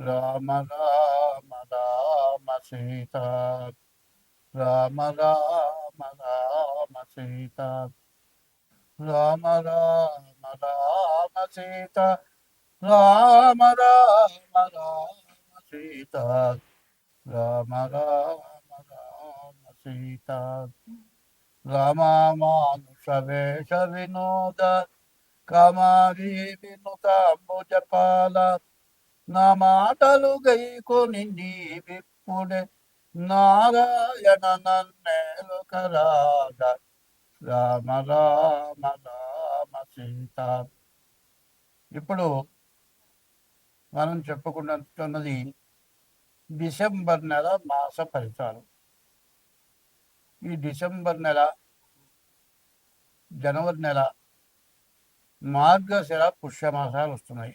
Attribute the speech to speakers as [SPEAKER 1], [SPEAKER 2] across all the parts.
[SPEAKER 1] రామ రామ రామ సీత రామ రామ రామ సీత రామ రామ రామ సీత రామ రామ రామ సీత రామ రామ రామ సీత రామానుష వేష వినోద కమారి వినుతాంబుజపాల నా మాటలు గైకొని నీ విప్పుడే నారాయణ నన్నేలుకరాగ రామ రామ రామ సీత. ఇప్పుడు మనం చెప్పుకుంటున్నది డిసెంబర్ నెల మాస ఫలితాలు. ఈ డిసెంబర్ నెల జనవరి నెల మార్గశిర పుష్యమాసాలు వస్తున్నాయి.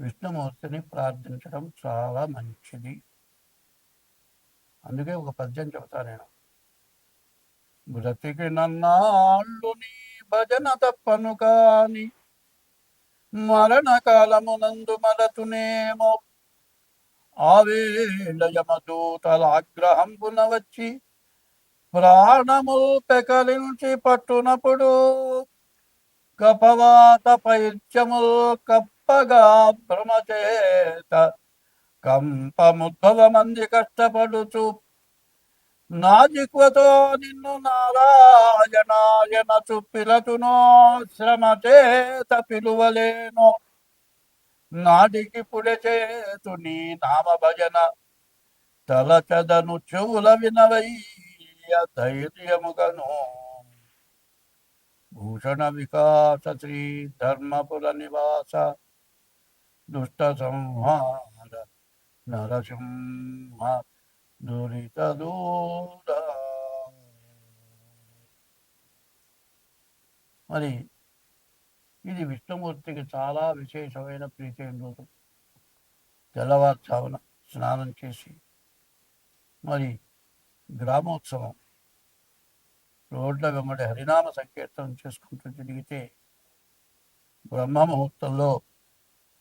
[SPEAKER 1] విష్ణుమూర్తిని ప్రార్థించడం చాలా మంచిది. అందుకే ఒక పద్యం చెబుతా నేను. బ్రతికి నన్నాళ్ళు నీ భజన తప్పను కాని మరణ కాలమునందు మరతునేమో ఆవేళ యమదూతల ఆగ్రహంపున వచ్చి ప్రాణముల్ పెకలించి పట్టునప్పుడు కపవాత పైత్యముల్ కప్పగా భ్రమచేత కంపముద్భవ మంది కష్టపడుచు నాజిక్వతో నిన్ను నారాయణాయన చుప్పిలచునో శ్రమ చేత పిలువలేను. నాటికి పుడె చేతు నీ నామ భజన తలచదను చెవుల వినవయ్య ధైర్యముగను. భూషణ వికాస శ్రీ ధర్మపుర నివాస దుష్ట సంహార నరసింహ దురిత దూర మరి ఇది విష్ణుమూర్తికి చాలా విశేషమైన ప్రీతి రోజు. తెల్లవారుజామున స్నానం చేసి మరి గ్రామోత్సవం రోడ్ల వెంబడి హరినామ సంకీర్తనం చేసుకుంటూ తిరిగితే బ్రహ్మ ముహూర్తంలో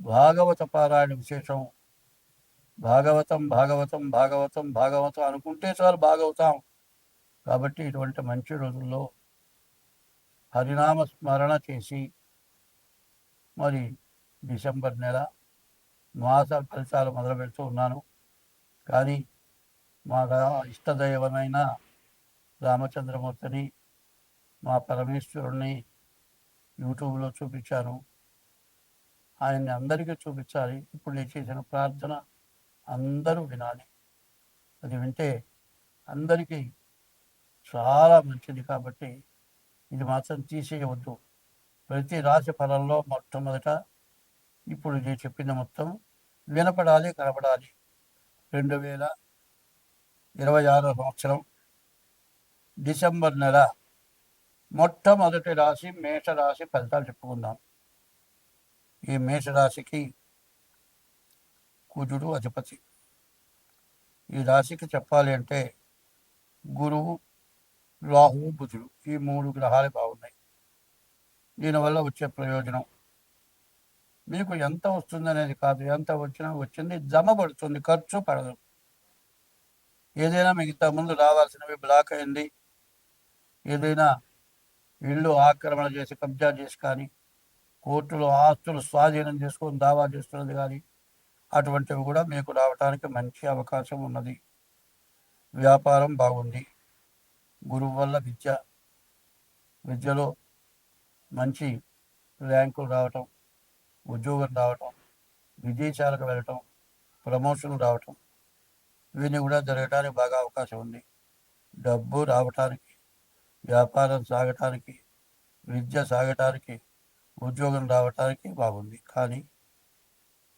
[SPEAKER 1] భాగవత పారాయణ విశేషం. భాగవతం భాగవతం భాగవతం భాగవతం అనుకుంటే చాలు భాగవతాం. కాబట్టి ఇటువంటి మంచి రోజుల్లో హరినామ స్మరణ చేసి మరి డిసెంబర్ నెల మాస ఫలితాలు మొదలు పెడుతూ ఉన్నాను. కానీ మా రా- ఇష్టదైవమైన రామచంద్రమూర్తిని మా పరమేశ్వరుణ్ణి యూట్యూబ్లో చూపించాను. ఆయన్ని అందరికీ చూపించాలి. ఇప్పుడు నేను చేసిన ప్రార్థన అందరూ వినాలి. అది వింటే అందరికీ చాలా మంచిది కాబట్టి ఇది మాత్రం తీసేయవద్దు. ప్రతి రాశి ఫలంలో మొట్టమొదట ఇప్పుడు నేను చెప్పిన మొత్తం వినపడాలి కనపడాలి. రెండు వేల ఇరవై ఆరో సంవత్సరం డిసెంబర్ నెల మొట్టమొదటి రాశి మేషరాశి ఫలితాలు చెప్పుకుందాం. ఈ మేషరాశికి కుజుడు అధిపతి. ఈ రాశికి చెప్పాలి అంటే గురువు రాహువు బుధుడు ఈ మూడు గ్రహాలు బాగున్నాయి. దీనివల్ల వచ్చే ప్రయోజనం మీకు ఎంత వస్తుంది అనేది కాదు ఎంత వచ్చినా వచ్చింది జమ పడుతుంది ఖర్చు పడదు. ఏదైనా మిగతా ముందు రావాల్సినవి బ్లాక్ అయింది ఏదైనా ఇల్లు ఆక్రమణ చేసి కబ్జా చేసి కానీ కోర్టులో ఆస్తులు స్వాధీనం చేసుకొని దావా చేస్తున్నది కానీ అటువంటివి కూడా మీకు రావడానికి మంచి అవకాశం ఉన్నది. వ్యాపారం బాగుంది. గురువు వల్ల విద్య విద్యలో మంచి ర్యాంకులు రావటం ఉద్యోగం రావటం విదేశాలకు వెళ్ళటం ప్రమోషన్ రావటం ఇవన్నీ కూడా జరగటానికి బాగా అవకాశం ఉంది. డబ్బు రావటానికి వ్యాపారం సాగటానికి విద్య సాగటానికి ఉద్యోగం రావటానికి బాగుంది. కానీ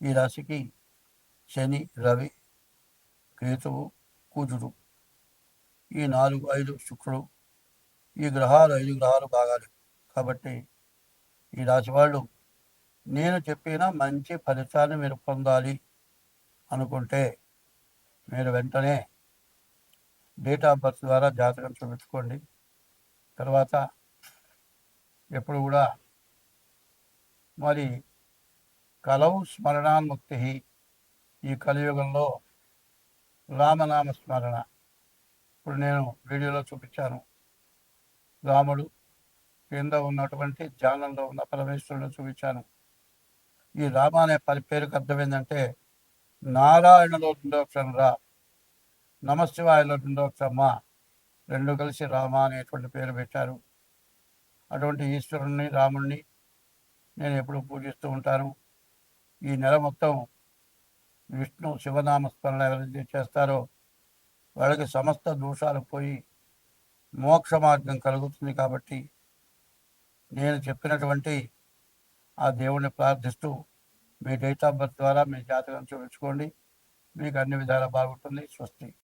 [SPEAKER 1] ఈ రాశికి శని రవి కేతువు కూజుడు ఈ నాలుగు ఐదు శుక్రుడు ఈ గ్రహాలు ఐదు గ్రహాలు బాగాలి. కాబట్టి ఈ రాశి వాళ్ళు నేను చెప్పిన మంచి ఫలితాన్ని మీరు పొందాలి అనుకుంటే మీరు వెంటనే డేట్ ఆఫ్ బర్త్ ద్వారా జాతకం చూపించుకోండి. తర్వాత ఎప్పుడు కూడా మరి కలవు స్మరణాన్ముక్తి ఈ కలియుగంలో రామనామ స్మరణ. ఇప్పుడు నేను వీడియోలో చూపించాను. రాముడు కింద ఉన్నటువంటి ధ్యానంలో ఉన్న పరమేశ్వరుడు చూపించాను. ఈ రామ అనే పరి పేరుకి అర్థం ఏంటంటే నారాయణలో రెండోక్షరం రా నమశివాయలో రెండో రెండు కలిసి రామ అనేటువంటి పేరు పెట్టారు. అటువంటి ఈశ్వరుణ్ణి రాముణ్ణి నేను ఎప్పుడు పూజిస్తూ ఉంటాను ఈ నెల మొత్తం విష్ణు శివనామస్మరణ ఎవరైతే చేస్తారో వాళ్ళకి సమస్త దోషాలు పోయి మోక్ష మార్గం కలుగుతుంది కాబట్టి నేను చెప్పినటువంటి ఆ దేవుణ్ణి ప్రార్థిస్తూ మీ డేట్ ఆఫ్ బర్త్ ద్వారా మీ జాతకం చూపించుకోండి. మీకు అన్ని విధాలా బాగుంటుంది. స్వస్తి.